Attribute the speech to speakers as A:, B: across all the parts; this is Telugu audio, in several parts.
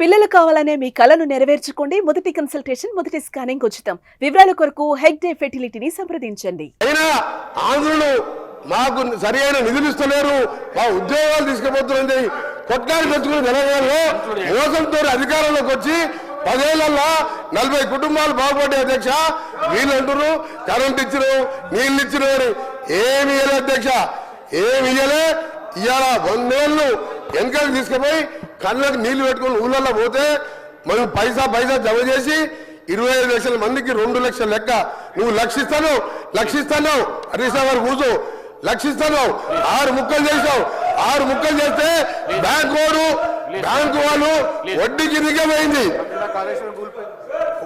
A: పిల్లలు కావాలనే మీ కలను నెరవేర్చుకోండి. మొదటి కన్సల్టేషన్ మొదటి స్కానింగ్ ఉచితం. వివరాల కొరకు హెగ్ డే ఫెర్టిలిటీని సంప్రదించండి.
B: అయినా ఆంధ్రులు మాకు సరైన నిధులు ఇస్తలేరు. మా ఉద్యోగాలు తీసుకుపోతున్నది కొట్లాడి తెచ్చుకుని తెలంగాణలో మోసంతో అధికారంలోకి వచ్చి పదేళ్ళలో నలభై కుటుంబాలు బాగుపడ్డాయి అధ్యక్ష. వీళ్ళు అంటున్నారు కరెంట్ ఇచ్చిరు నీళ్ళు ఇచ్చిరు అని. ఏమి ఇయ్యలే అధ్యక్ష. ఏమి ఇయ్యలే? ఇవాళ వందేళ్ళు వెనకకి తీసుకుపోయి కళ్ళకి నీళ్ళు పెట్టుకుని ఊళ్ళల్లో పోతే మనం పైసా పైసా జమ చేసి ఇరవై ఐదు లక్షల మందికి రెండు లక్షల లెక్క. నువ్వు లక్షిస్తాను లక్షిస్తాను. హరీష్ గారు కూర్చో. లక్షిస్తాను. ఆరు ముక్కలు చేసావు. ఆరు ముక్కలు చేస్తే బ్యాంక్ వాడు బ్యాంకు వాళ్ళు వడ్డీకి వడ్డీ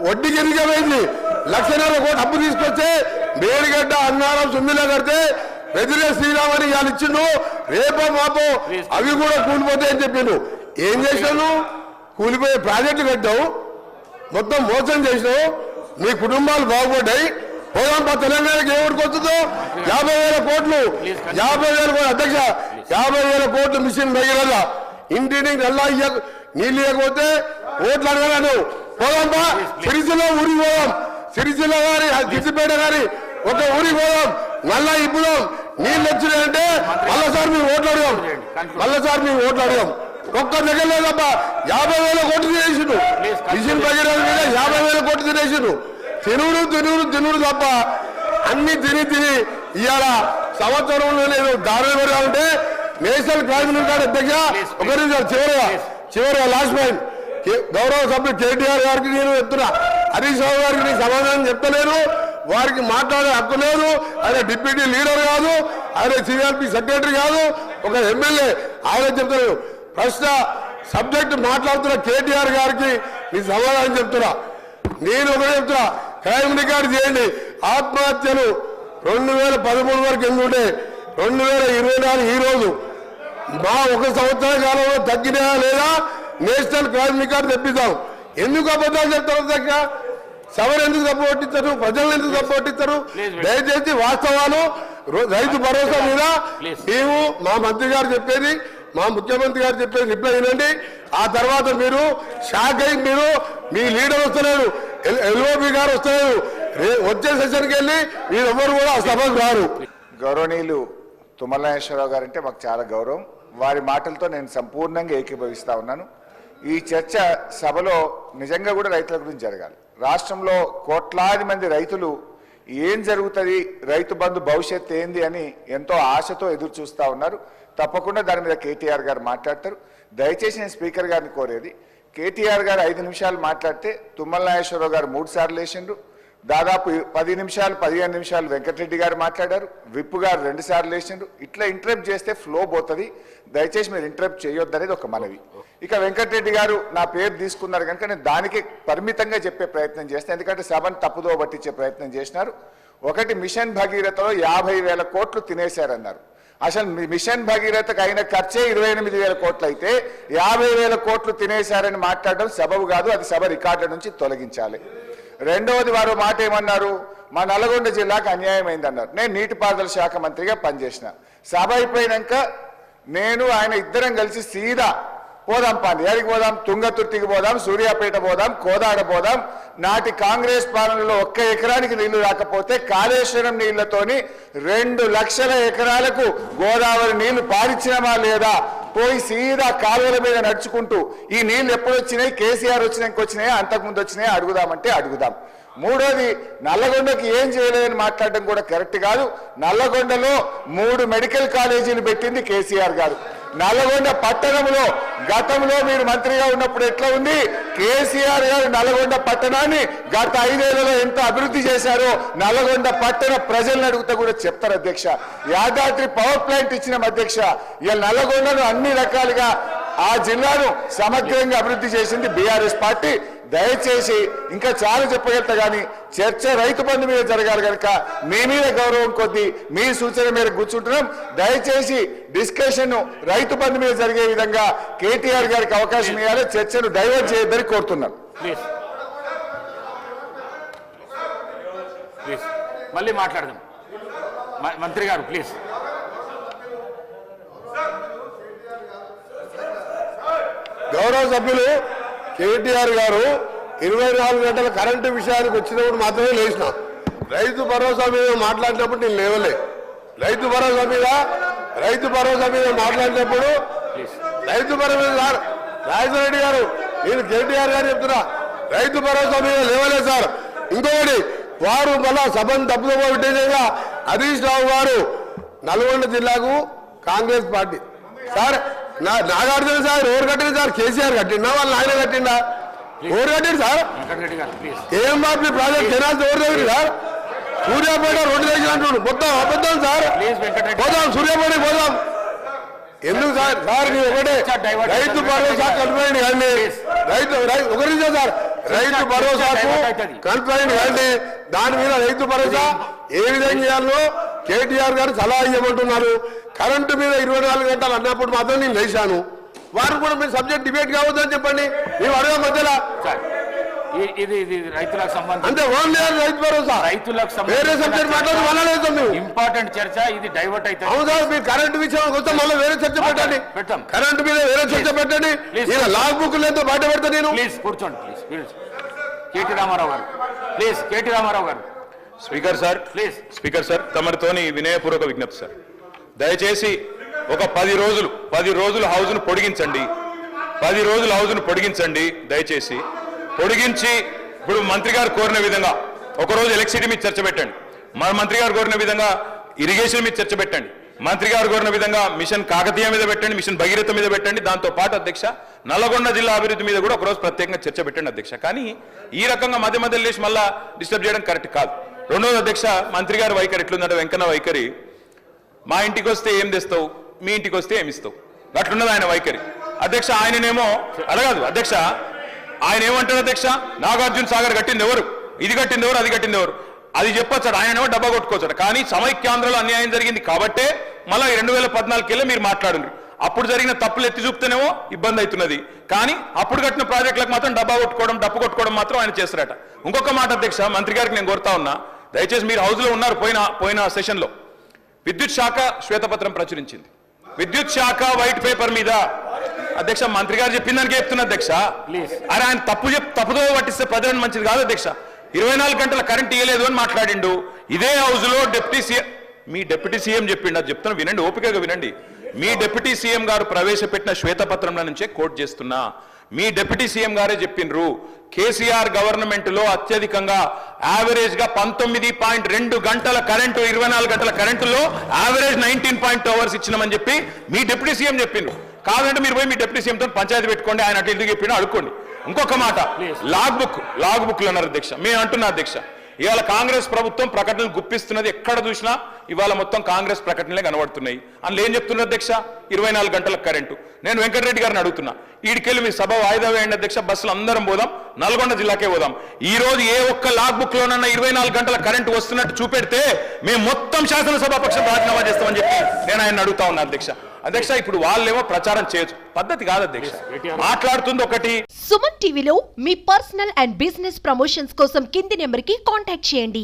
B: వడ్డీకి నిజమైంది లక్షన్నర కోటి అప్పు తీసుకొస్తే మేడిగడ్డ అన్నారం సుమ్మిలా కడితే వెదిరే శ్రీరామని అని వాళ్ళు ఇచ్చిండు. రేపో మాపో అవి కూడా కూలిపోతాయని చెప్పిండు. ఏం చేశాను కూలిపోయే ప్రాజెక్టు కట్టావు. మొత్తం మోసం చేసినావు. మీ కుటుంబాలు బాగుపడ్డాయి. పోదాంపా తెలంగాణకి ఏమిటికి వస్తుందో యాభై వేల కోట్లు. యాభై వేల కోట్లు. అధ్యక్ష యాభై వేల కోట్లు మిషన్ భగీరథ ఇంటిని నల్లా నీళ్ళు ఇవ్వకపోతే ఓట్లు అడగలను పోదాంపా సిరిసిల్ల ఊరికి పోదాం. సిరిసిల్ల గారి సిద్దిపేట గారి ఒక ఊరికి పోదాం. నల్లా ఇప్పుదాం. నీళ్ళు వచ్చినాయంటే మళ్ళసారి మేము ఓట్లు అడగాం. మళ్ళసారి మేము ఓట్లు అడగాం. ఒక్క దగ్గర లేదబ్బా యాభై వేల కోట్లు తినేసిండు. మిషన్ భగీరథ మీద యాభై వేల కోట్లు తినేసిండు. తినుడు తినుడు తినుడు తప్ప అన్ని తిని తిని ఇవాళ సంవత్సరంలో నేను దారులు పెరగాలంటే నేషనల్ క్రైమ్ కార్డు అధ్యక్ష ఒక నిమిషం చివరిగా చివరిగా లాస్ట్ పాయింట్ గౌరవ సభ్యులు కేటీఆర్ గారికి నేను చెప్తున్నా. హరీష్ రావు గారికి నేను సమాధానం చెప్తలేను. వారికి మాట్లాడే హక్కు లేదు. ఆయన డిప్యూటీ లీడర్ కాదు. ఆయన సిఆర్పి సెక్రటరీ కాదు. ఒక ఎమ్మెల్యే. ఆయన చెప్తారు ప్రశ్న సబ్జెక్ట్ మాట్లాడుతున్న కేటీఆర్ గారికి నేను సమాధానం చెప్తున్నా. నేను ఒకటే చెప్తున్నా క్రైమ్ రికార్డు చేయండి. ఆత్మహత్యలు రెండు వేల పదమూడు వరకు ఎందుకుంటే రెండు వేల ఇరవై నాలుగు ఈ రోజు మా ఒక సంవత్సర కాలంలో తగ్గినాయా లేదా నేషనల్ క్రైమ్ రికార్డు తెప్పిద్దాం. ఎందుకు అబద్ధాలు చెప్తారు దగ్గర సవర్ ఎందుకు తప్పు పట్టిస్తారు ప్రజలను ఎందుకు తప్పు పట్టిస్తారు దయచేసి వాస్తవాలు రైతు భరోసా మీద మేము మా మంత్రి గారు చెప్పేది మా ముఖ్యమంత్రి గారు చెప్పేది రిప్లై వినండి. ఆ తర్వాత మీరు షాక్ అయి మీరు మీ లీడర్ వస్తున్నారు ఎల్ఓబి గారు వస్తున్నారు రే- వచ్చే సెషన్కి వెళ్ళి మీరు కూడా ఆ సభకు రారు.
C: గౌరవనీయులు తుమ్మల గారు అంటే మాకు చాలా గౌరవం. వారి మాటలతో నేను సంపూర్ణంగా ఏకీభవిస్తా ఉన్నాను. ఈ చర్చ సభలో నిజంగా కూడా రైతుల గురించి జరగాలి. రాష్ట్రంలో కోట్లాది మంది రైతులు ఏం జరుగుతుంది రైతు బంధు భవిష్యత్ ఏంది అని ఎంతో ఆశతో ఎదురు చూస్తూ ఉన్నారు. తప్పకుండా దాని మీద కేటీఆర్ గారు మాట్లాడతారు. దయచేసి నేను స్పీకర్ గారిని కోరేది కేటీఆర్ గారు ఐదు నిమిషాలు మాట్లాడితే తుమ్మల నాగేశ్వరరావు గారు మూడు సార్లు వేసిండ్రు దాదాపు పది నిమిషాలు పదిహేను నిమిషాలు వెంకటరెడ్డి గారు మాట్లాడారు. విప్పు గారు రెండు సార్లు వేసిండ్రు ఇట్లా ఇంటరప్ట్ చేస్తే ఫ్లో పోతుంది. దయచేసి మీరు ఇంటరప్ట్ చేయొద్దనేది ఒక మనవి. ఇక వెంకటరెడ్డి గారు నా పేరు తీసుకున్నారు కనుక నేను దానికి పరిమితంగా చెప్పే ప్రయత్నం చేస్తాను ఎందుకంటే సభను తప్పుదో పట్టించే ప్రయత్నం చేసినారు. ఒకటి మిషన్ భగీరథలో యాభై వేల కోట్లు తినేశారన్నారు. అసలు మీ మిషన్ భగీరథకు అయిన ఖర్చే ఇరవై ఎనిమిది వేల కోట్లు అయితే యాభై వేల కోట్లు తినేశారని మాట్లాడడం సబబు కాదు అది సభ రికార్డుల నుంచి తొలగించాలి. రెండవది వారు మాట ఏమన్నారు? మా నల్గొండ జిల్లాకు అన్యాయం అయిందన్నారు. నేను నీటిపారుదల శాఖ మంత్రిగా పనిచేసిన. సభ అయిపోయినాక నేను ఆయన ఇద్దరం కలిసి సీదా పోదాం పాండి ఎక్కడికి పోదాం? తుంగతుర్తికి పోదాం సూర్యాపేట పోదాం కోదాడ పోదాం. నాటి కాంగ్రెస్ పాలనలో ఒక్క ఎకరానికి నీళ్ళు రాకపోతే కాళేశ్వరం నీళ్ళతోని రెండు లక్షల ఎకరాలకు గోదావరి నీళ్ళు పారిచ్చినమా లేదా? పోయి సీదా కాలువల మీద నడుచుకుంటూ ఈ నీళ్ళు ఎప్పుడు వచ్చినాయి కేసీఆర్ వచ్చినాక వచ్చినాయి అంతకుముందు వచ్చినాయి? అడుగుదామంటే అడుగుదాం. మూడోది నల్లగొండకి ఏం చేయలేదని మాట్లాడడం కూడా కరెక్ట్ కాదు. నల్లగొండలో మూడు మెడికల్ కాలేజీలు పెట్టింది కేసీఆర్ గారు. నల్గొండ పట్టణంలో గతంలో మీరు మంత్రిగా ఉన్నప్పుడు ఎట్లా ఉంది? కేసీఆర్ గారు నల్గొండ పట్టణాన్ని గత ఐదేళ్ళలో ఎంత అభివృద్ధి చేశారో నల్గొండ పట్టణ ప్రజలను అడుగుతా కూడా చెప్తారు అధ్యక్ష. యాదాద్రి పవర్ ప్లాంట్ ఇచ్చిన అధ్యక్ష. ఇలా నల్లగొండను అన్ని రకాలుగా ఆ జిల్లాను సమగ్రంగా అభివృద్ధి చేసింది బీఆర్ఎస్ పార్టీ. దయచేసి ఇంకా చాలా చెప్పగలుగుతా కానీ చర్చ రైతు బంధు మీద జరగాలి కనుక మీ మీద గౌరవం కొద్దీ మీ సూచన మేరకు కూర్చుంటున్నాం. దయచేసి డిస్కషన్ రైతు బంధు మీద జరిగే విధంగా కేటీఆర్ గారికి అవకాశం ఇవ్వాలి చర్చను డైవర్ట్ చేయొద్దని కోరుతున్నాం.
D: ప్లీజ్ ప్లీజ్ మళ్ళీ మాట్లాడదాం. మంత్రి గారు ప్లీజ్
B: గౌరవ సభ్యులు కేటీఆర్ గారు ఇరవై నాలుగు గంటల కరెంటు విషయానికి వచ్చినప్పుడు మాత్రమే లేచిన. రైతు భరోసా మీద మాట్లాడినప్పుడు నేను లేవలే. రైతు భరోసా మీద రైతు భరోసా మీద మాట్లాడినప్పుడు రైతు భరోసా సార్ రెడ్డి గారు నేను కేటీఆర్ గారు చెప్తున్నా. రైతు భరోసా మీద లేవలే సార్. ఇంకొకటి వారు మళ్ళా సభను తప్పుదో పెట్టేసేగా హరీష్ రావు గారు నల్గొండ జిల్లాకు కాంగ్రెస్ పార్టీ. సార్ నా నాగార్జున సార్ ఎవరు కట్టింది సార్ కేసీఆర్ కట్టిండా? వాళ్ళ ఆయన కట్టిండా? ఎవరు కట్టిండు సార్? ఏం బాబు ప్రాజెక్ట్ కెనాల్స్ ఎవరు దగ్గర సార్? సూర్యాపేట రోడ్డు దగ్గర అంటున్నాడు. మొత్తం అబద్ధం సార్. పోదాం సూర్యాపేట పోదాం. ఎందుకు సార్? సార్ నీ ఒకటే. రైతు భరోసా కంప్లైంట్ కానీ రైతు రై- ఒక నిమిషం సార్. రైతు భరోసాకు
D: అవుతుంది.
B: కంప్లైంట్ కానీ దాని మీద రైతు భరోసా ఏ విధంగా చేయాలో కేటీఆర్ గారు సలహా ఇవ్వమంటున్నారు. కరెంటు మీద ఇరవై నాలుగు గంటలు అన్నప్పుడు మాత్రం నేను లేచాను. వారు కూడా మీరు సబ్జెక్ట్ డిబేట్ కావద్దని చెప్పండి. మేము అడగ మధ్యలో.
D: ఇది ఇది రైతులకు సంబంధించి
B: అంతే ఓన్లీ రైతు భరోసా.
D: రైతులకు
B: వేరే సబ్జెక్ట్ మాట్లాడి మళ్ళా లేస్తాం మేము
D: ఇంపార్టెంట్ చర్చ ఇది డైవర్ట్ అవుతుంది.
B: అవును సార్ మీరు కరెంట్ విషయం వస్తే మళ్ళీ వేరే చర్చ పెట్టండి.
D: పెడతాం.
B: కరెంట్ మీద వేరే చర్చ పెట్టండి.
D: Please.
B: ఈయన లాగ్ బుక్ లేదో బయట పెడతా నేను.
D: ప్లీజ్ కూర్చోండి ప్లీజ్ ప్లీజ్ కేటీ రామారావు గారు. ప్లీజ్ కేటీ రామారావు గారు.
E: Speaker sir
D: please
E: speaker sir తమరితోని వినయపూర్వక విజ్ఞప్తి సార్ దయచేసి ఒక పది రోజులు పది రోజులు హౌస్ను పొడిగించండి. పది రోజులు హౌస్ను పొడిగించండి దయచేసి. పొడిగించి ఇప్పుడు మంత్రి గారు కోరిన విధంగా ఒకరోజు ఎలక్ట్రిసిటీ మీద చర్చ పెట్టండి. మన మంత్రి గారు కోరిన విధంగా ఇరిగేషన్ మీద చర్చ పెట్టండి. మంత్రి గారు కోరిన విధంగా మిషన్ కాకతీయ మీద పెట్టండి మిషన్ భగీరథ మీద పెట్టండి. దాంతో పాటు అధ్యక్ష నల్లగొండ జిల్లా అభివృద్ధి మీద కూడా ఒకరోజు ప్రత్యేకంగా చర్చ పెట్టండి అధ్యక్ష. కానీ ఈ రకంగా మధ్య మధ్యలో లేచి మళ్ళా డిస్టర్బ్ చేయడం కరెక్ట్ కాదు. రెండోది అధ్యక్ష మంత్రి గారి వైఖరి ఎట్లుందంటే వెంకన్న వైఖరి. మా ఇంటికి వస్తే ఏం తెస్తావు? మీ ఇంటికి వస్తే ఏమి ఇస్తావు? అట్లున్నది ఆయన వైఖరి. అధ్యక్ష ఆయననేమో అడగదు అధ్యక్ష. ఆయన ఏమంటాడు అధ్యక్ష? నాగార్జున సాగర్ కట్టింది ఎవరు? ఇది కట్టింది ఎవరు? అది కట్టింది ఎవరు? అది చెప్పొచ్చాడు ఆయనేమో డబ్బా కొట్టుకోవచ్చాడు కానీ సమైక్యాంధ్రలో అన్యాయం జరిగింది కాబట్టే మళ్ళీ రెండు వేల పద్నాలుగుకెళ్ళి మీరు మాట్లాడండి అప్పుడు జరిగిన తప్పులు ఎత్తి చూపుతేనేమో ఇబ్బంది అవుతున్నది. కానీ అప్పుడు కట్టిన ప్రాజెక్టులకు మాత్రం డబ్బా కొట్టుకోవడం డప్పు కొట్టుకోవడం మాత్రం ఆయన చేస్తారట ఇంకొక మాట అధ్యక్ష మంత్రి గారికి నేను కోరుతా ఉన్నా. దయచేసి మీరు హౌస్లో ఉన్నారు పోయిన పోయిన సెషన్లో విద్యుత్ శాఖ శ్వేతపత్రం ప్రచురించింది. విద్యుత్ శాఖ వైట్ పేపర్ మీద అధ్యక్ష మంత్రి గారు చెప్పిన దానికే చెప్తున్నా అధ్యక్ష. అరే ఆయన తప్పు చెప్ తప్పుదో పట్టిస్తే ప్రజలకు మంచిది కాదు అధ్యక్ష. ఇరవై నాలుగు గంటల కరెంట్ ఇవ్వలేదు అని మాట్లాడిండు. ఇదే హౌస్లో డిప్యూటీ సీఎం మీ డిప్యూటీ సీఎం చెప్పిండు. అది చెప్తున్నా వినండి ఓపికగా వినండి. మీ డిప్యూటీ సీఎం గారు ప్రవేశపెట్టిన శ్వేతపత్రంలో నుంచే కోట్ చేస్తున్నా. మీ డిప్యూటీ సీఎం గారే చెప్పిండ్రు. కేసీఆర్ గవర్నమెంట్లో అత్యధికంగా యావరేజ్గా పంతొమ్మిది పాయింట్ రెండు గంటల కరెంటు ఇరవై నాలుగు గంటల కరెంటులో average nineteen point two hours ఇచ్చినామని చెప్పి మీ డిప్యూటీ సీఎం చెప్పిండ్రు కాదంటే మీరు పోయి మీ డిప్యూటీ సీఎం తో పంచాయతీ పెట్టుకోండి ఆయన అటు ఎందుకు చెప్పినా అడుక్కోండి. ఇంకొక మాట లాగ్ బుక్ లాగ్ బుక్లు అన్నారు అధ్యక్ష మేము అంటున్నా అధ్యక్ష ఇవాళ కాంగ్రెస్ ప్రభుత్వం ప్రకటనలు గుప్పిస్తున్నది ఎక్కడ చూసినా ఇవాళ మొత్తం కాంగ్రెస్ ప్రకటనలే కనబడుతున్నాయి. అందులో ఏం చెప్తున్నారు అధ్యక్ష? ఇరవై నాలుగు గంటల కరెంటు. నేను వెంకటరెడ్డి గారిని అడుగుతున్నా. ఈడికెళ్ళి మీ సభ వాయిదా వేయండి అధ్యక్ష బస్సులు అందరం పోదాం నల్గొండ జిల్లాకే పోదాం. ఈ రోజు ఏ ఒక్క లాగ్ బుక్ లోనన్నా ఇరవై నాలుగు గంటల కరెంటు వస్తున్నట్టు చూపెడితే మేము మొత్తం శాసనసభాపక్షం రాజీనామా చేస్తామని చెప్పి నేను ఆయన అడుగుతా ఉన్నా అధ్యక్ష. అధ్యక్ష ఇప్పుడు వాళ్ళేమో ప్రచారం చేయొచ్చు. పద్ధతి కాదు అధ్యక్ష. మాట్లాడుతుంది ఒకటి.
F: సుమన్ టీవీలో మీ పర్సనల్ అండ్ బిజినెస్ ప్రమోషన్స్ కోసం కింది నెంబర్కి కాంటాక్ట్ చేయండి.